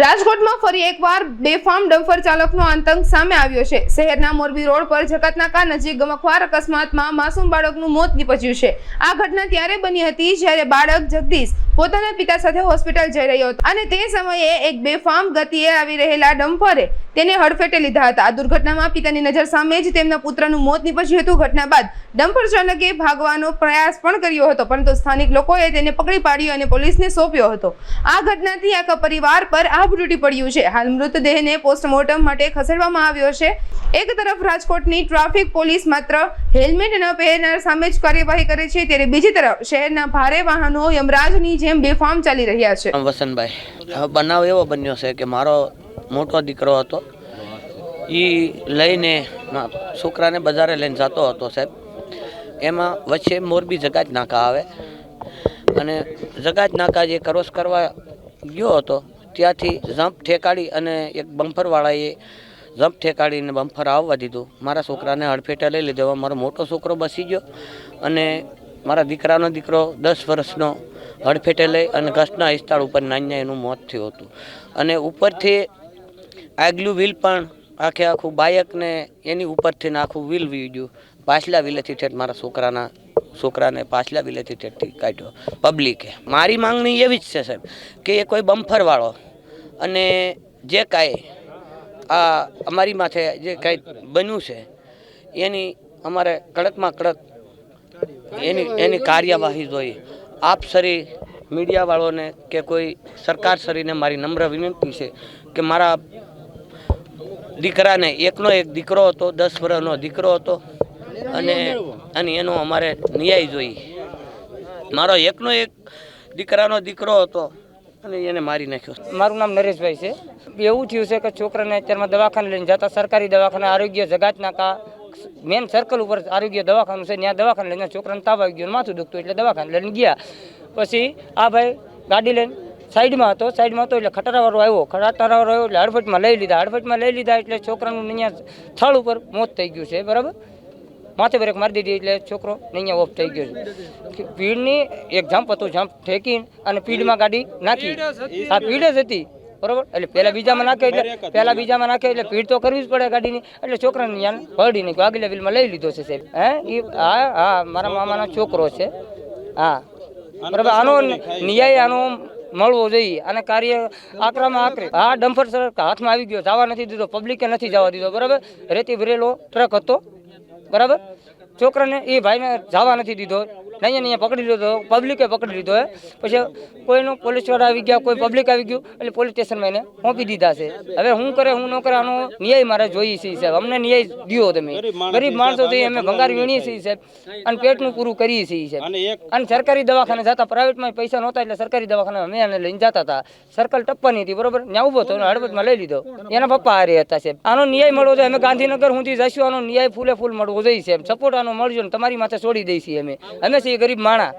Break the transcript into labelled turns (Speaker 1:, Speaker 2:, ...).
Speaker 1: રાજકોટમાં ફરી એકવાર બેફામ ડમ્ફર ચાલકનો આતંક સામે આવ્યો છે. શહેરના મોરબી રોડ પર જકાતનાકા નજીક ગમખવાર અકસ્માતમાં માસૂમ બાળકનું મોત નીપજ્યું છે. આ ઘટના ત્યારે બની હતી જ્યારે બાળક જગદીશ પોતાના પિતા સાથે હોસ્પિટલ જઈ રહ્યો હતો અને તે સમયે એક બેફામ ગતિએ આવી રહેલા ડમ્પરે તેને હડફેટે લીધા હતા. આ દુર્ઘટનામાં પિતાની નજર સામે જ તેમના પુત્રનું મોત નીપજ્યું હતું. ઘટના બાદ ડમ્પર ચાલકે ભાગવાનો પ્રયાસ પણ કર્યો હતો, પરંતુ સ્થાનિક લોકોએ તેને પકડી પાડ્યો અને પોલીસને સોંપ્યો હતો. આ ઘટનાથી આખા પરિવાર પર આભ તૂટી પડ્યું છે. હાલ મૃતદેહને પોસ્ટમોર્ટમ માટે ખસેડવામાં આવ્યો છે. એક તરફ રાજકોટની ટ્રાફિક પોલીસ માત્ર હેલ્મેટ ન પહેરનાર સામે જ કાર્યવાહી કરે છે, ત્યારે બીજી તરફ શહેરના ભારે વાહનો યમરાજની જેમ બેફામ ચાલી રહ્યા છે.
Speaker 2: વસંતભાઈ. બનાવ એવો બન્યો છે કે મારો મોટો દીકરો હતો. એ લઈને છોકરાને બજારે લઈને જતો હતો સાહેબ. એમાં વચ્ચે મોરબી જગાજ નાકા આવે. અને જગાજ નાકા જે ક્રોસ કરવા ગયો હતો, ત્યાંથી જમ્પ ઠેકાડી અને એક બમ્ફરવાળાએ જમ્પ ઠેકાડીને બમ્ફર આવવા દીધું. મારા છોકરાને હડફેટે લઈ લીધો. મારો મોટો છોકરો બસી ગયો અને મારા દીકરાનો દીકરો દસ વર્ષનો હડફેટે લઈ અને ઘસના સ્થળ ઉપર નાન્યા એનું મોત થયું હતું. અને ઉપરથી આગલું વ્હીલ પણ આખે આખું બાયકને એની ઉપરથી આખું વ્હીલ વી ગયું. પાછલા વ્હીલેથી ઠેઠ મારા છોકરાના, છોકરાને પાછલા વ્હીલેથી ઠેઠથી કાઢ્યો પબ્લિકે મારી માંગણી એવી જ છે સાહેબ, કે એ કોઈ બમ્ફરવાળો અને જે કાંઈ આ અમારી માથે જે કાંઈ બન્યું છે, એની અમારે કડકમાં કડક એની એની કાર્યવાહી જોઈએ. આપ સરી મીડિયાવાળોને કે કોઈ સરકાર સરીને મારી નમ્ર વિનંતી છે કે મારા દીકરાને એકનો એક દીકરો હતો, દસ વર્ષનો દીકરો હતો અને અને એનો અમારે ન્યાય જોઈએ. મારો એકનો એક દીકરાનો દીકરો હતો અને એને મારી નાખ્યો.
Speaker 3: મારું નામ નરેશભાઈ છે. એવું થયું છે કે છોકરાને અત્યારમાં દવાખાને લઈને જતા સરકારી દવાખાના આરોગ્ય જગાત નાકા મેન સર્કલ ઉપર આરોગ્ય દવાખાનું છે ત્યાં દવાખાને લઈને છોકરાને તાવ આવી ગયો માથું દુખતું એટલે દવાખાને લઈને ગયા. પછી આ ભાઈ ગાડી લઈને સાઈડમાં હતો સાઈડમાં હતો એટલે ખટારાવાળો આવ્યો. ખટારાવાળો આવ્યો એટલે હડફટમાં લઈ લીધા. હડફટમાં લઈ લીધા એટલે છોકરાનું અહીંયા સ્થળ ઉપર મોત થઈ ગયું છે બરાબર? માથે બ્રેક મારી દીધી એટલે છોકરો અહીંયા ઓફ થઈ ગયો છે. ભીડની એક જમ્પ હતું જમ્પ ઠેકીને અને પીડમાં ગાડી નાખી. આ પીડ જ હતી. બરોબર? એટલે પહેલાં બીજામાં નાખે એટલે પહેલાં બીજામાં નાખે એટલે ભીડ તો કરવી જ પડે ગાડીની. એટલે છોકરાને યાન પડી નહીં આગલા લઈ લીધો છે સાહેબ. હે? એ હા હા મારા મામાનો છોકરો છે. હા. બરાબર આનો ન્યાય આનો મળવો જોઈએ. અને કાર્ય આકરામાં આકરે આ ડમ્ફર સર હાથમાં આવી ગયો. જવા નથી દીધો પબ્લિકે નથી જવા દીધો. બરાબર? રેતી ભરેલો ટ્રક હતો. બરાબર? છોકરાને એ ભાઈને જવા નથી દીધો. નહીં અહીંયા પકડી લીધો પબ્લિકે પકડી લીધો હે. પછી કોઈનું પોલીસવાળા આવી ગયા કોઈ પબ્લિક આવી ગયું એટલે પોલીસ સ્ટેશનમાં એને સોંપી દીધા છે. હવે હું કરે હું ન કરે આનો ન્યાય મારે જોઈએ છે સાહેબ. અમને ન્યાય દિયો તમે. ગરીબ માણસો થઈ અમે ભંગાર વીણીએ છીએ સાહેબ. અને પેટનું પૂરું કરીએ છીએ સાહેબ. અને સરકારી દવાખાને જતા પ્રાઇવેટમાં પૈસા નહોતા એટલે સરકારી દવાખાને અમે એને લઈને જતા હતા. સર્કલ ટપ્પાની હતી બરોબર? ત્યાં ઊભો હતો અને હળવદમાં લઈ લીધો. એના પપ્પા હારે હતા સાહેબ. આનો ન્યાય મળવો જોઈએ. અમે ગાંધીનગર સુધી જઈશું આનો ન્યાય ફૂલે ફૂલ મળવો જોઈએ સાહેબ. સપોર્ટ આનો મળજો ને તમારી માથે છોડી દઈશું અમે. અમે ગરીબ માણા